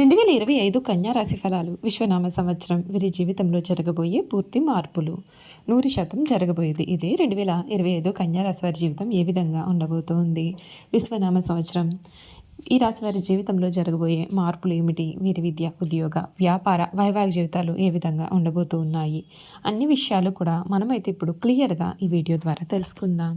రెండు వేల ఇరవై ఐదు కన్యా రాశి ఫలాలు విశ్వనామ సంవత్సరం వీరి జీవితంలో జరగబోయే పూర్తి మార్పులు. నూరు శాతం జరగబోయేది ఇది. రెండు వేల ఇరవై ఐదు కన్యారాశి వారి జీవితం ఏ విధంగా ఉండబోతోంది? విశ్వనామ సంవత్సరం. ఈ రాశి వారి జీవితంలో జరగబోయే మార్పులు ఏమిటి? వీరి విద్య ఉద్యోగ వ్యాపార వైవాహిక జీవితాలు ఏ విధంగా ఉండబోతూ ఉన్నాయి అన్ని విషయాలు కూడా మనమైతే ఇప్పుడు క్లియర్గా ఈ వీడియో ద్వారా తెలుసుకుందాం.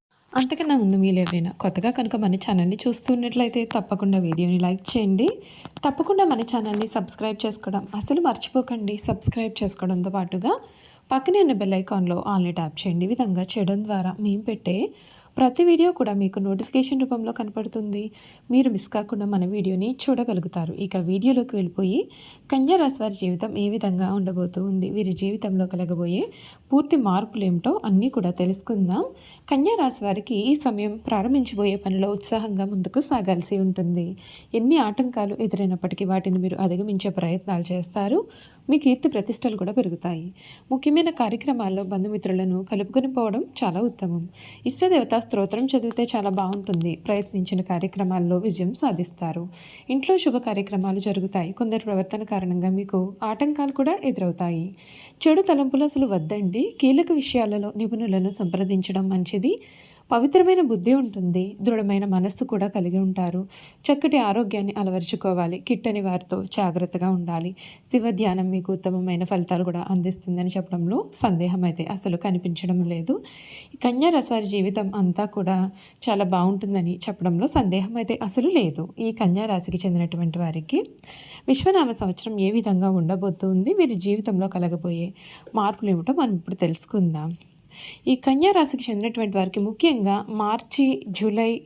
అంతకన్నా ముందు మీరు ఎవరైనా కొత్తగా కనుక మన ఛానల్ని చూస్తున్నట్లయితే తప్పకుండా వీడియోని లైక్ చేయండి. తప్పకుండా మన ఛానల్ని సబ్స్క్రైబ్ చేసుకోవడం అసలు మర్చిపోకండి. సబ్స్క్రైబ్ చేసుకోవడంతో పాటుగా పక్కనే ఉన్న బెల్ ఐకాన్లో ఆన్లీ ట్యాప్ చేయండి. విధంగా చేయడం ద్వారా మేము పెట్టే ప్రతి వీడియో కూడా మీకు నోటిఫికేషన్ రూపంలో కనపడుతుంది. మీరు మిస్ కాకుండా మన వీడియోని చూడగలుగుతారు. ఇక వీడియోలోకి వెళ్ళిపోయి కన్యారాశి వారి జీవితం ఏ విధంగా ఉండబోతుంది? వీరి జీవితంలో కలగబోయే పూర్తి మార్పులు ఏమిటో అన్నీ కూడా తెలుసుకుందాం. కన్యారాశి వారికి ఈ సమయం ప్రారంభించబోయే పనిలో ఉత్సాహంగా ముందుకు సాగాల్సి ఉంటుంది. ఎన్ని ఆటంకాలు ఎదురైనప్పటికీ వాటిని మీరు అధిగమించే ప్రయత్నాలు చేస్తారు. మీ కీర్తి ప్రతిష్టలు కూడా పెరుగుతాయి. ముఖ్యమైన కార్యక్రమాల్లో బంధుమిత్రులను కలుపుకొని పోవడం చాలా ఉత్తమం. ఇష్టదేవత స్తోత్రం చదివితే చాలా బాగుంటుంది. ప్రయత్నించిన కార్యక్రమాల్లో విజయం సాధిస్తారు. ఇంట్లో శుభ కార్యక్రమాలు జరుగుతాయి. కొందరి ప్రవర్తన కారణంగా మీకు ఆటంకాలు కూడా ఎదురవుతాయి. చెడు తలంపులు అసలు వద్దండి. కీలక విషయాలలో నిపుణులను సంప్రదించడం మంచిది. పవిత్రమైన బుద్ధి ఉంటుంది దృఢమైన మనస్సు కూడా కలిగి ఉంటారు. చక్కటి ఆరోగ్యాన్ని అలవరుచుకోవాలి కిట్టని వారితో జాగ్రత్తగా ఉండాలి. శివ ధ్యానం మీకు ఉత్తమమైన ఫలితాలు కూడా అందిస్తుందని చెప్పడంలో సందేహం అయితే అసలు కనిపించడం లేదు. కన్యా రసవారి జీవితం అంతా కూడా చాలా బాగుంటుందని చెప్పడంలో సందేహం అయితే అసలు లేదు. ఈ కన్యా రాశికి చెందినటువంటి వారికి విశ్వనామ సంవత్సరం ఏ విధంగా ఉండబోతుంది వీరి జీవితంలో కలగబోయే మార్పులు ఏమిటో మనం ఇప్పుడు తెలుసుకుందాం. ఈ కన్యా రాశికి చెందినటువంటి వారికి ముఖ్యంగా మార్చి జూలై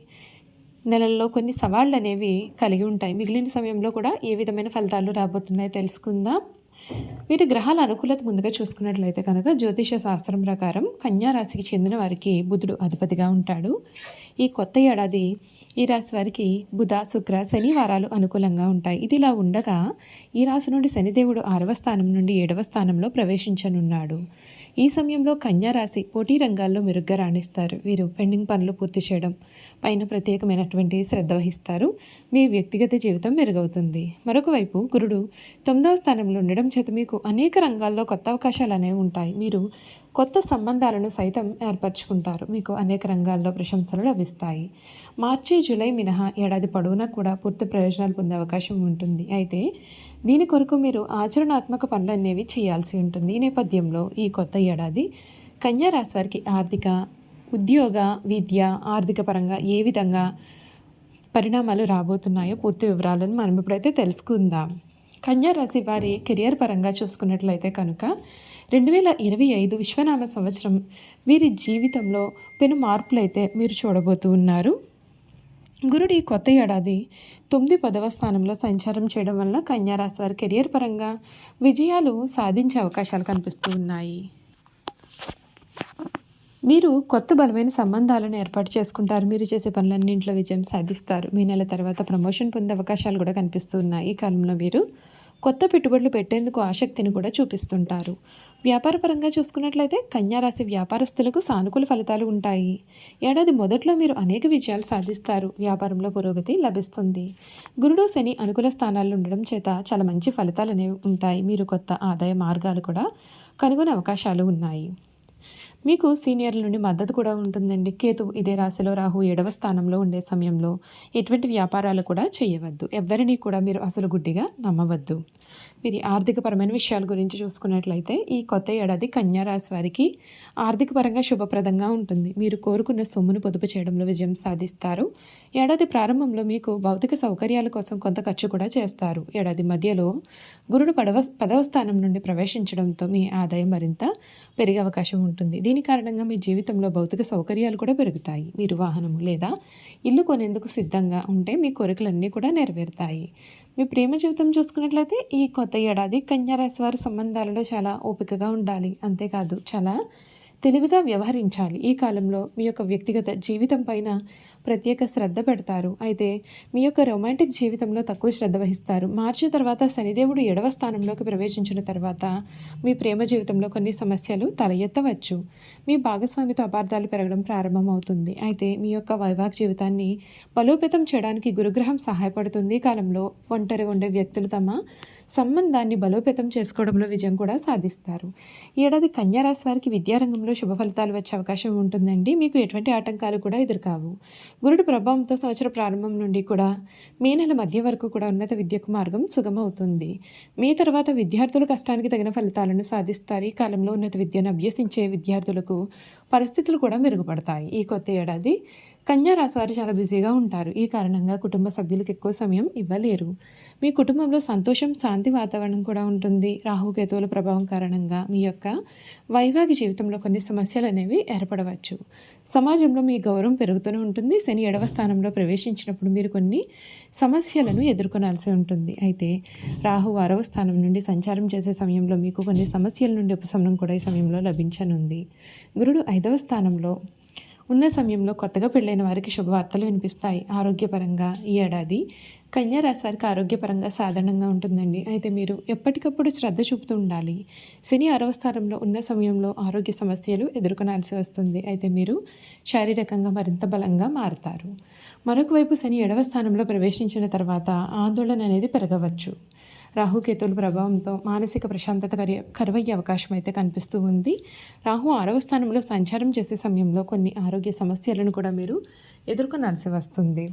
నెలల్లో కొన్ని సవాళ్ళు అనేవి కలిగి ఉంటాయి. మిగిలిన సమయంలో కూడా ఏ విధమైన ఫలితాలు రాబోతున్నాయో తెలుసుకుందాం. మీరు గ్రహాల అనుకూలత ముందుగా చూసుకున్నట్లయితే కనుక జ్యోతిష శాస్త్రం ప్రకారం కన్యా రాశికి చెందిన వారికి బుధుడు అధిపతిగా ఉంటాడు. ఈ కొత్త ఏడాది ఈ రాశి వారికి బుధ శుక్ర శని వారాలు అనుకూలంగా ఉంటాయి. ఇది ఇలా ఉండగా ఈ రాశి నుండి శనిదేవుడు ఆరవ స్థానం నుండి ఏడవ స్థానంలో ప్రవేశించనున్నాడు. ఈ సమయంలో కన్యా రాశి పోటీ రంగాల్లో మెరుగ్గా రాణిస్తారు. వీరు పెండింగ్ పనులు పూర్తి చేయడం పైన ప్రత్యేకమైనటువంటి శ్రద్ధ వహిస్తారు. మీ వ్యక్తిగత జీవితం మెరుగవుతుంది. మరొక వైపు గురుడు తొమ్మిదవ స్థానంలో ఉండడం చేత మీకు అనేక రంగాల్లో కొత్త అవకాశాలు అనేవి ఉంటాయి. మీరు కొత్త సంబంధాలను సైతం ఏర్పరచుకుంటారు. మీకు అనేక రంగాల్లో ప్రశంసలు లభిస్తాయి. మార్చి జూలై మినహా ఏడాది పొడవునా కూడా పూర్తి ప్రయోజనాలు పొందే అవకాశం ఉంటుంది. అయితే దీని కొరకు మీరు ఆచరణాత్మక పనులు అనేవి చేయాల్సి ఉంటుంది. ఈ నేపథ్యంలో ఈ కొత్త ఏడాది కన్యా రాశి వారికి ఆర్థిక ఉద్యోగ విద్య ఆర్థిక పరంగా ఏ విధంగా పరిణామాలు రాబోతున్నాయో పూర్తి వివరాలను మనం ఇప్పుడైతే తెలుసుకుందాం. కన్యారాశి వారి కెరియర్ పరంగా చూసుకున్నట్లయితే కనుక రెండు వేల ఇరవై ఐదు విశ్వనామ సంవత్సరం వీరి జీవితంలో పెను మార్పులైతే మీరు చూడబోతూ ఉన్నారు. గురుడి కొత్త ఏడాది తొమ్మిది పదవ స్థానంలో సంచారం చేయడం వల్ల కన్యారాశి వారి కెరియర్ పరంగా విజయాలు సాధించే అవకాశాలు కనిపిస్తూ ఉన్నాయి. మీరు కొత్త బలమైన సంబంధాలను ఏర్పాటు చేసుకుంటారు. మీరు చేసే పనులన్నింటిలో విజయం సాధిస్తారు. మీ నెల తర్వాత ప్రమోషన్ పొందే అవకాశాలు కూడా కనిపిస్తున్నాయి ఈ కాలంలో మీరు కొత్త పెట్టుబడులు పెట్టేందుకు ఆసక్తిని కూడా చూపిస్తుంటారు. వ్యాపార పరంగా చూసుకున్నట్లయితే కన్యారాశి వ్యాపారస్తులకు సానుకూల ఫలితాలు ఉంటాయి. ఏడాది మొదట్లో మీరు అనేక విజయాలు సాధిస్తారు. వ్యాపారంలో పురోగతి లభిస్తుంది. గురుడు శని అనుకూల స్థానాల్లో ఉండడం చేత చాలా మంచి ఫలితాలు అనేవి ఉంటాయి. మీరు కొత్త ఆదాయ మార్గాలు కూడా కనుగొనే అవకాశాలు ఉన్నాయి. మీకు సీనియర్ల నుండి మద్దతు కూడా ఉంటుందండి. కేతు ఇదే రాశిలో రాహు ఏడవ స్థానంలో ఉండే సమయంలో ఎటువంటి వ్యాపారాలు కూడా చేయవద్దు. ఎవరిని కూడా మీరు అసలు గుడ్డిగా నమ్మవద్దు. వీరి ఆర్థికపరమైన విషయాల గురించి చూసుకున్నట్లయితే ఈ కొత్త ఏడాది కన్యారాశి వారికి ఆర్థికపరంగా శుభప్రదంగా ఉంటుంది. మీరు కోరుకున్న సొమ్మును పొదుపు చేయడంలో విజయం సాధిస్తారు. ఏడాది ప్రారంభంలో మీకు భౌతిక సౌకర్యాల కోసం కొంత ఖర్చు కూడా చేస్తారు. ఏడాది మధ్యలో గురుడు పడవ పదవ స్థానం నుండి ప్రవేశించడంతో మీ ఆదాయం మరింత పెరిగే అవకాశం ఉంటుంది. దీని కారణంగా మీ జీవితంలో భౌతిక సౌకర్యాలు కూడా పెరుగుతాయి. మీరు వాహనము లేదా ఇల్లు కొనేందుకు సిద్ధంగా ఉంటే మీ కోరికలన్నీ కూడా నెరవేరుతాయి. మీ ప్రేమ జీవితం చూసుకున్నట్లయితే ఈ కొత్త ఏడాది కన్యారాశి వారి సంబంధాలలో చాలా ఓపికగా ఉండాలి. అంతేకాదు చాలా తెలివిగా వ్యవహరించాలి. ఈ కాలంలో మీ యొక్క వ్యక్తిగత జీవితం పైన ప్రత్యేక శ్రద్ధ పెడతారు. అయితే మీ యొక్క రొమాంటిక్ జీవితంలో తక్కువ శ్రద్ధ వహిస్తారు. మార్చి తర్వాత శనిదేవుడు ఎడవ స్థానంలోకి ప్రవేశించిన తర్వాత మీ ప్రేమ జీవితంలో కొన్ని సమస్యలు తల ఎత్తవచ్చు మీ భాగస్వామితో అపార్థాలు పెరగడం ప్రారంభమవుతుంది. అయితే మీ యొక్క వైవాహిక జీవితాన్ని బలోపేతం చేయడానికి గురుగ్రహం సహాయపడుతుంది. ఈ కాలంలో ఒంటరిగా ఉండే వ్యక్తులు తమ సంబంధాన్ని బలోపేతం చేసుకోవడంలో విజయం కూడా సాధిస్తారు. ఈ ఏడాది కన్యారాశి వారికి విద్యారంగంలో శుభ ఫలితాలు వచ్చే అవకాశం ఉంటుందండి. మీకు ఎటువంటి ఆటంకాలు కూడా ఎదురుకావు. గురుడు ప్రభావంతో సంవత్సర ప్రారంభం నుండి కూడా మే నెల మధ్య వరకు కూడా ఉన్నత విద్యకు మార్గం సుగమవుతుంది. మే తర్వాత విద్యార్థులు కష్టానికి తగిన ఫలితాలను సాధిస్తారు. ఈ కాలంలో ఉన్నత విద్యను అభ్యసించే విద్యార్థులకు పరిస్థితులు కూడా మెరుగుపడతాయి. ఈ కొత్త ఏడాది కన్యారాశి వారు చాలా బిజీగా ఉంటారు. ఈ కారణంగా కుటుంబ సభ్యులకు ఎక్కువ సమయం ఇవ్వలేరు. మీ కుటుంబంలో సంతోషం శాంతి వాతావరణం కూడా ఉంటుంది. రాహుకేతువుల ప్రభావం కారణంగా మీ యొక్క వైవాహిక జీవితంలో కొన్ని సమస్యలు అనేవి ఏర్పడవచ్చు. సమాజంలో మీ గౌరవం పెరుగుతూనే ఉంటుంది. శని ఎడవ స్థానంలో ప్రవేశించినప్పుడు మీరు కొన్ని సమస్యలను ఎదుర్కొనాల్సి ఉంటుంది. అయితే రాహు ఆరవ స్థానం నుండి సంచారం చేసే సమయంలో మీకు కొన్ని సమస్యల నుండి ఉపశమనం కూడా ఈ సమయంలో లభించనుంది. గురుడు ఐదవ స్థానంలో ఉన్న సమయంలో కొత్తగా పెళ్ళైన వారికి శుభవార్తలు వినిపిస్తాయి. ఆరోగ్యపరంగా ఈ ఏడాది కన్యా ఆరోగ్యపరంగా సాధారణంగా ఉంటుందండి. అయితే మీరు ఎప్పటికప్పుడు శ్రద్ధ చూపుతూ ఉండాలి. శని ఆరవ స్థానంలో ఉన్న సమయంలో ఆరోగ్య సమస్యలు ఎదుర్కొనాల్సి వస్తుంది. అయితే మీరు శారీరకంగా మరింత బలంగా మారుతారు. మరొక వైపు శని ఏడవ స్థానంలో ప్రవేశించిన తర్వాత ఆందోళన అనేది పెరగవచ్చు. రాహుకేతుల ప్రభావంతో మానసిక ప్రశాంతత కరి కరువయ్యే అవకాశం అయితే కనిపిస్తూ ఉంది. రాహు ఆరవ స్థానంలో సంచారం చేసే సమయంలో కొన్ని ఆరోగ్య సమస్యలను కూడా మీరు ఎదుర్కొనాల్సి వస్తుంది.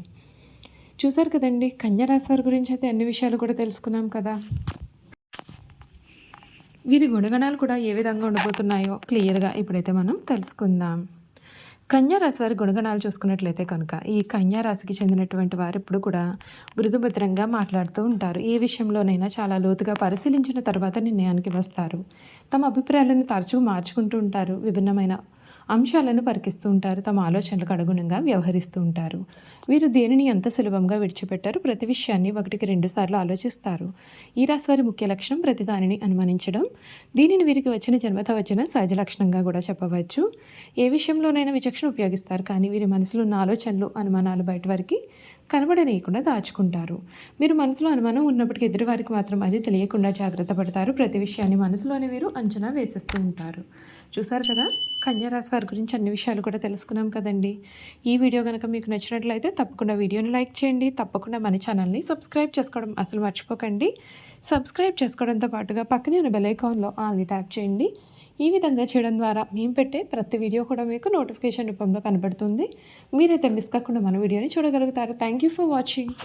చూసారు కదండి కన్యారాశి వారి గురించి అయితే అన్ని విషయాలు కూడా తెలుసుకున్నాం కదా. వీరి గుణగణాలు కూడా ఏ విధంగా ఉండబోతున్నాయో క్లియర్గా ఇప్పుడైతే మనం తెలుసుకుందాం. కన్యారాశి వారి గుణగణాలు చూసుకున్నట్లయితే కనుక ఈ కన్యారాశికి చెందినటువంటి వారు ఎప్పుడు కూడా మృదుభద్రంగా మాట్లాడుతూ ఉంటారు. ఏ విషయంలోనైనా చాలా లోతుగా పరిశీలించిన తర్వాత నిర్ణయానికి వస్తారు. తమ అభిప్రాయాలను తరచుగా మార్చుకుంటూ ఉంటారు. విభిన్నమైన అంశాలను పరికిస్తూ ఉంటారు. తమ ఆలోచనలకు అనుగుణంగా వ్యవహరిస్తూ ఉంటారు. వీరు దేనిని ఎంత సులభంగా విడిచిపెట్టారు? ప్రతి విషయాన్ని ఒకటికి రెండు సార్లు ఆలోచిస్తారు. ఈ రాశి వారి ముఖ్య లక్షణం ప్రతి దానిని అనుమానించడం. దీనిని వీరికి వచ్చిన జన్మత వచ్చిన సహజ లక్షణంగా కూడా చెప్పవచ్చు. ఏ విషయంలోనైనా విచక్షణ ఉపయోగిస్తారు. కానీ వీరి మనసులో ఉన్న ఆలోచనలు అనుమానాలు బయట వారికి కనబడనీయకుండా దాచుకుంటారు. మీరు మనసులో అనుమానం ఉన్నప్పటికీ ఎదురువారికి మాత్రం అది తెలియకుండా జాగ్రత్త పడతారు. ప్రతి విషయాన్ని మనసులోనే వీరు అంచనా వేసేస్తూ ఉంటారు. చూసారు కదా? కన్యారాశి వారి గురించి అన్ని విషయాలు కూడా తెలుసుకున్నాం కదండి. ఈ వీడియో కనుక మీకు నచ్చినట్లయితే తప్పకుండా వీడియోని లైక్ చేయండి. తప్పకుండా మన ఛానల్ని సబ్స్క్రైబ్ చేసుకోవడం అసలు మర్చిపోకండి. సబ్స్క్రైబ్ చేసుకోవడంతో పాటుగా పక్కనే ఉన్న బెలైకాన్లో ఆల్ని ట్యాప్ చేయండి. ఈ విధంగా చేయడం ద్వారా మేము పెట్టే ప్రతి వీడియో కూడా మీకు నోటిఫికేషన్ రూపంలో కనబడుతుంది. మీరైతే మిస్ కాకుండా మన వీడియోని చూడగలుగుతారు. Thank you for watching.